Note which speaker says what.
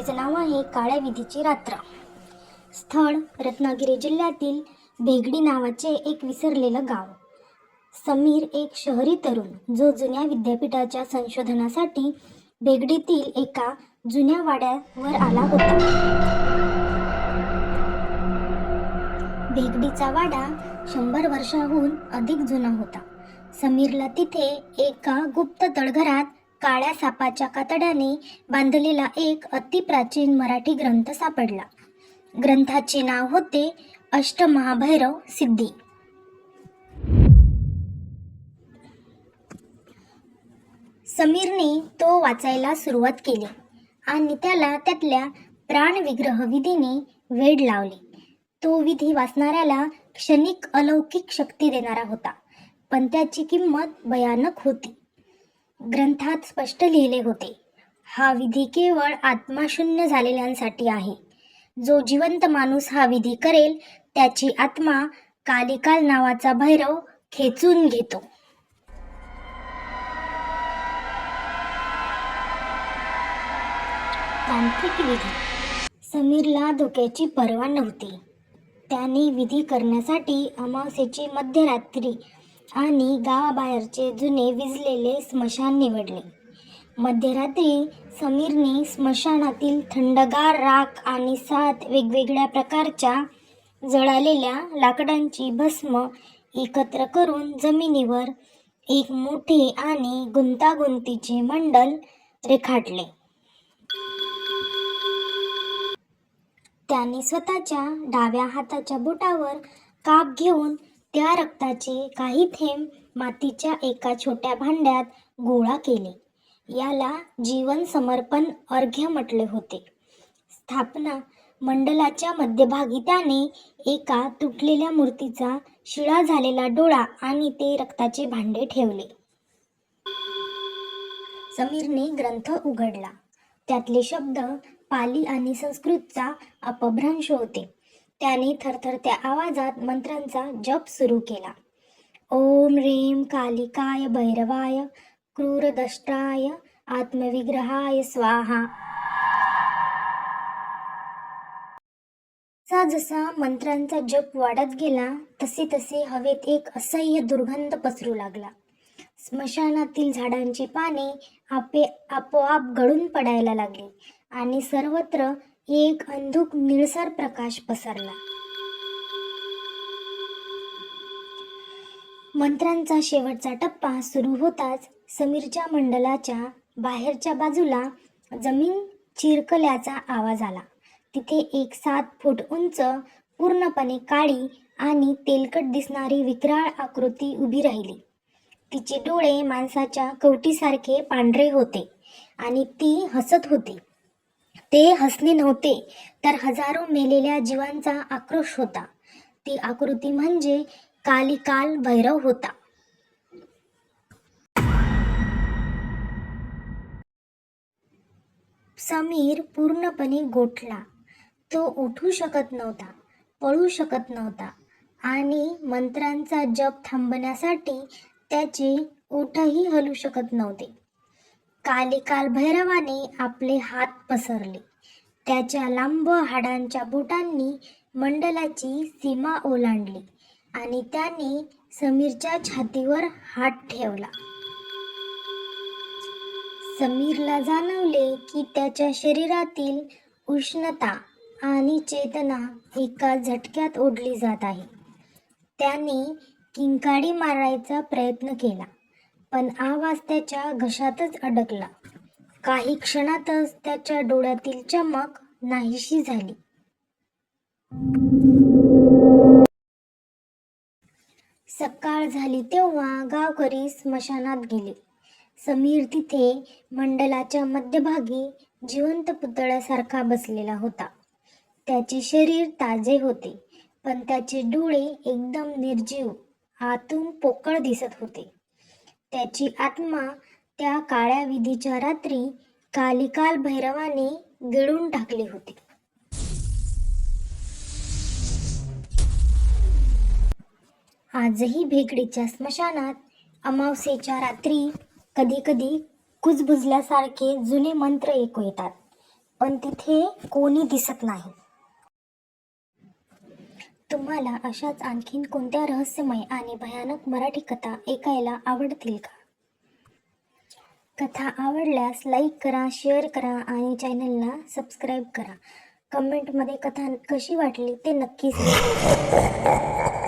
Speaker 1: कथेचं नाव आहे काळ्या विधीची रात्र. स्थळ रत्नागिरी जिल्ह्यातील भेगडी नावाचे एक विसरलेलं गाव. समीर एक शहरी तरुण जो जुन्या विद्यापीठाच्या संशोधनासाठी भेगडीतील एका जुन्या वाड्यावर आला होता. भेगडीचा वाडा शंभर वर्षाहून अधिक जुना होता. समीरला तिथे एका गुप्त तळघरात काळ्या सापाच्या कातड्याने बांधलेला एक अतिप्राचीन मराठी ग्रंथ सापडला. ग्रंथाचे नाव होते अष्टमहाभैरव सिद्धी. समीरने तो वाचायला सुरुवात केली आणि त्याला त्यातल्या प्राणविग्रह विधीने वेड लावले. तो विधी वाचणाऱ्याला क्षणिक अलौकिक शक्ती देणारा होता पण त्याची किंमत भयानक होती. ग्रंथात स्पष्ट लिहिले होते. हा विधी केवळ आत्माशून्य झालेल्यांसाठी आहे. जो जिवंत माणूस हा विधी करेल त्याची आत्मा कालिकाल नावाचा भैरव खेचून घेतो. तांत्रिक विधी. समीरला धोक्याची पर्वा नव्हती. त्याने विधी करण्यासाठी अमावस्येची मध्यरात्री आणि गावाबाहेरचे जुने विजलेले स्मशान निवडले. मध्यरात्री समीरने स्मशानातील थंडगार राख आणि सात वेगवेगळ्या प्रकारच्या जळालेल्या लाकडांची भस्म एकत्र करून जमिनीवर एक मोठे आणि गुंतागुंतीचे मंडल रेखाटले. त्याने स्वतःच्या डाव्या हाताच्या बोटावर काप घेऊन त्या रक्ताचे काही थेंब मातीच्या एका छोट्या भांड्यात गोळा केले. याला जीवन समर्पण अर्घ्य म्हटले होते. स्थापना मंडलाच्या मध्यभागी त्याने एका तुटलेल्या मूर्तीचा शिळा झालेला डोळा आणि ते रक्ताचे भांडे ठेवले. समीरने ग्रंथ उघडला. त्यातले शब्द पाली आणि संस्कृतचा अपभ्रंश होते. त्याने थरथरत्या आवाजात मंत्रांचा जप सुरू केला. ओम रेम कालिकाय भैरवाय क्रूरदष्टाय आत्मविग्रहाय स्वाहा. जसा जसा मंत्रांचा जप वाढत गेला तसे तसे हवेत एक असह्य दुर्गंध पसरू लागला. स्मशानातील झाडांची पाने आपे आपोआप गळून पडायला लागली आणि सर्वत्र एक अंधुक निळसर प्रकाश पसरला. मंत्रांचा शेवटचा टप्पा सुरू होताच समीरच्या मंडलाच्या बाहेरच्या बाजूला जमीन चिरकल्याचा आवाज आला. तिथे एक सात फूट उंच पूर्णपणे काळी आणि तेलकट दिसणारी विकराळ आकृती उभी राहिली. तिचे डोळे माणसाच्या कवटीसारखे पांढरे होते आणि ती हसत होती. ते हसणे नव्हते तर हजारो मेलेल्या जीवांचा आक्रोश होता. ती आकृती म्हणजे कालिकाल भैरव होता. समीर पूर्णपणे गोठला. तो उठू शकत नव्हता पळू शकत नव्हता आणि मंत्रांचा जप थांबण्यासाठी त्याचे ओठही हलू शकत नव्हते. कालिकाल भैरवाने आपले हात पसरले. त्याच्या लांब हाडांच्या बोटांनी मंडलाची सीमा ओलांडली आणि त्याने समीरच्या छातीवर हात ठेवला. समीरला जाणवले की त्याच्या शरीरातील उष्णता आणि चेतना एका झटक्यात ओढली जात आहे. त्याने किंकाळी मारायचा प्रयत्न केला. पण आवाज त्याच्या घशातच अडकला. काही क्षणातच त्याच्या डोळ्यातील चमक नाहीशी झाली. सकाळ झाली तेव्हा गावकरी स्मशानात गेले. समीर तिथे मंडलाच्या मध्यभागी जिवंत पुतळ्यासारखा बसलेला होता. त्याचे शरीर ताजे होते पण त्याचे डोळे एकदम निर्जीव आतून पोकळ दिसत होते. त्याची आत्मा त्या काळ्या विधीच्या रात्री कालिकाल भैरवाने गिळून टाकली होती. आजही भेकडीच्या स्मशानात अमावस्येच्या रात्री कधीकधी कुजबुजल्यासारखे जुने मंत्र ऐकू येतात पण तिथे कोणी दिसत नाही. तुम्हाला अशाच आणखीन कोणत्या रहस्यमय आणि भयानक मराठी कथा ऐकायला आवडतील का? कथा आवडल्यास लाईक करा शेअर करा आणि चॅनलला सबस्क्राईब करा. कमेंटमध्ये कथा कशी वाटली ते नक्की सांगा.